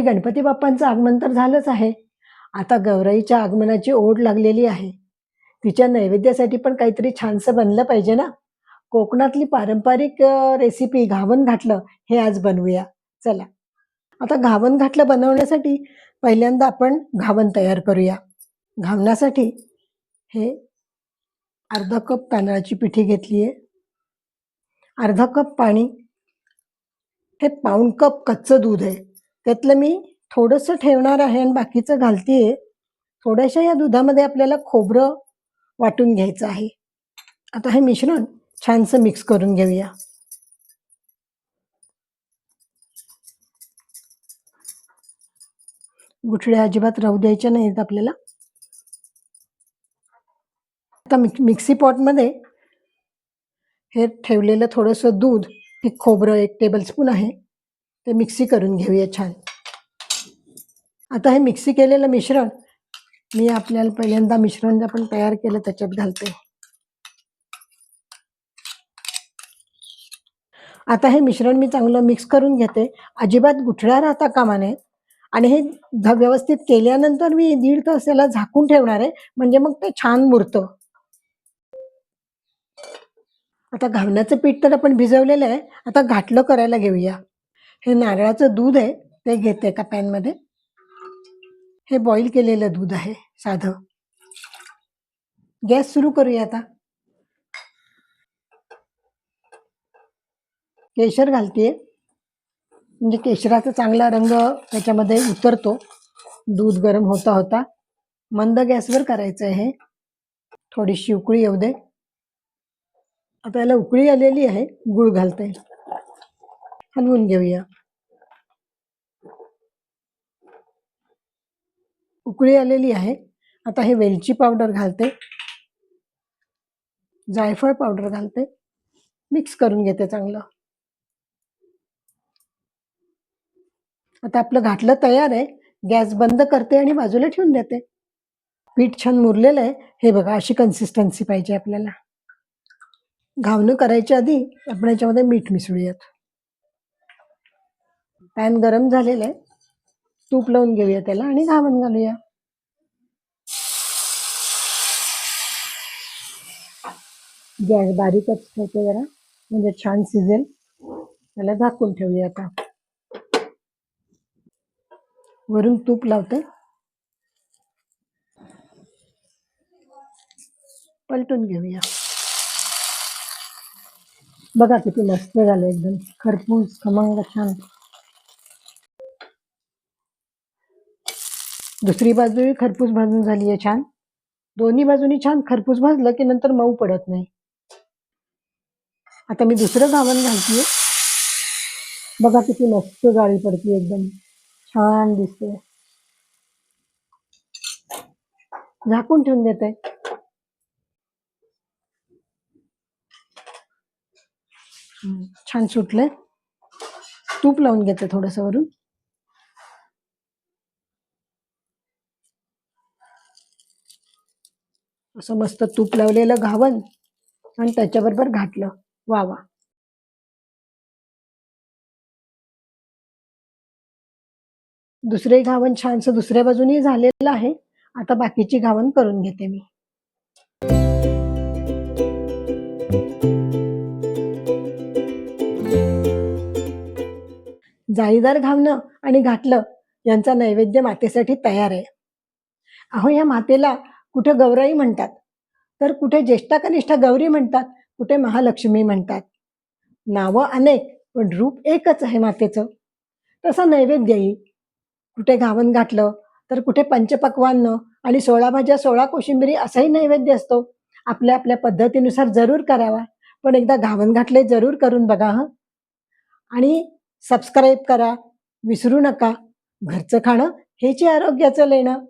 घरी गणपती बाप्पांचं आगमन तर झालंच आहे. आता गौराईच्या आगमनाची ओढ लागलेली आहे. तिच्या नैवेद्यासाठी पण काहीतरी छानसं बनलं पाहिजे ना? कोकणातली पारंपरिक रेसिपी घावन घाटलं हे आज बनवूया. चला. आता घावन घाटलं बनवण्यासाठी पहिल्यांदा आपण घावन तयार करूया. घावण्यासाठी हे अर्धा कप तांदळाची पिठी घेतली आहे अर्धा कप पाणी. हे पाऊण कप कच्चं दूध आहे. त्यातलं मी थोडंसं ठेवणार आहे आणि बाकीचं घालतीये. थोड्याशा या दुधामध्ये आपल्याला खोबरं वाटून घ्यायचं आहे. आता हे मिश्रण छानसं मिक्स करून घेऊया. गुठळ्या अजिबात राहू द्यायच्या नाहीत आपल्याला. आता मिक मिक्सी पॉटमध्ये हे ठेवलेलं थोडंसं दूध हे खोबरं एक टेबलस्पून आहे. ते मिक्सी करून घेऊया छान. आता हे मिक्सी केलेलं मिश्रण मी आपल्याला पहिल्यांदा मिश्रण जे आपण तयार केलं त्याच्यात घालते. आता हे मिश्रण मी चांगलं मिक्स करून घेते. अजिबात गुठळ्या राहता कामा नये. आणि हे ध- व्यवस्थित केल्यानंतर मी दीड तास याला झाकून ठेवणार आहे. म्हणजे मग ते छान मुरतं. आता घावण्याचं पीठ तर आपण भिजवलेलं आहे. आता घाटलं करायला घेऊया. हे नारळाचं दूध आहे ते घेते एका पॅनमध्ये हे बॉईल केलेलं दूध आहे साधं. गॅस सुरू करूया आता. केशर घालते म्हणजे केशराचा चांगला रंग त्याच्यामध्ये उतरतो. दूध गरम होता होता. मंद गॅसवर करायचं आहे हे. थोडीशी उकळी येऊ दे. आता याला उकळी आलेली आहे गुळ घालते. हलवून घेऊया. उकळी आलेली आहे. आता हे वेलची पावडर घालते. जायफळ पावडर घालते. मिक्स करून घेते चांगलं. आता आपलं घाटलं तयार आहे. गॅस बंद करते आणि बाजूला ठेवून देते. पीठ छान मुरलेलं आहे. हे बघा अशी कन्सिस्टन्सी पाहिजे आपल्याला. घावणं करायच्या आधी आपण याच्यामध्ये मीठ मिसळूयात. पॅन गरम झालेलं आहे. तूप लावून घेऊया त्याला आणि घावन घालूया. गॅस बारीकच ठेवते जरा म्हणजे छान शिजेल. त्याला झाकून ठेवूया आता. वरून तूप लावते. पलटून घेऊया. बघा किती मस्त झालं एकदम. खरपूस खमंग छान. दुसरी बाजूही खरपूस भाजून आहे छान. दोन्ही बाजूनी छान खरपूस भाजलं की नंतर मऊ पडत नाही. आता मी दुसरं घावण घालतीये. बघा किती मस्त जाळी पडते एकदम. छान दिसते झाकून ठेवून देते. हम्म, छान सुटले तूप लावून घेते थोडस वरून. असं मस्त तूप लावलेलं घावन आणि त्याच्याबरोबर घातलं. वा वा. दुसरे घावन छानसं दुसऱ्या बाजूने झालेलं आहे. आता बाकीची घावन करून घेते मी. जाळीदार घावणं आणि घातलं यांचा नैवेद्य मातेसाठी तयार आहे. अहो या मातेला कुठे गौराई म्हणतात. तर कुठे ज्येष्ठा कनिष्ठा गौरी म्हणतात कुठे महालक्ष्मी म्हणतात. नावं अनेक पण रूप एकच आहे मातेचं. तसं नैवेद्यही कुठे घावन घातलं तर कुठे पंचपक्वान्न आणि सोळा भाज्या सोळा कोशिंबिरी असाही नैवेद्य असतो. आपल्या आपल्या पद्धतीनुसार जरूर करावा. पण एकदा घावन घातले जरूर करून बघा हं. आणि सबस्क्राईब करा विसरू नका. घरचं खाणं हेच आरोग्याचं लेणं.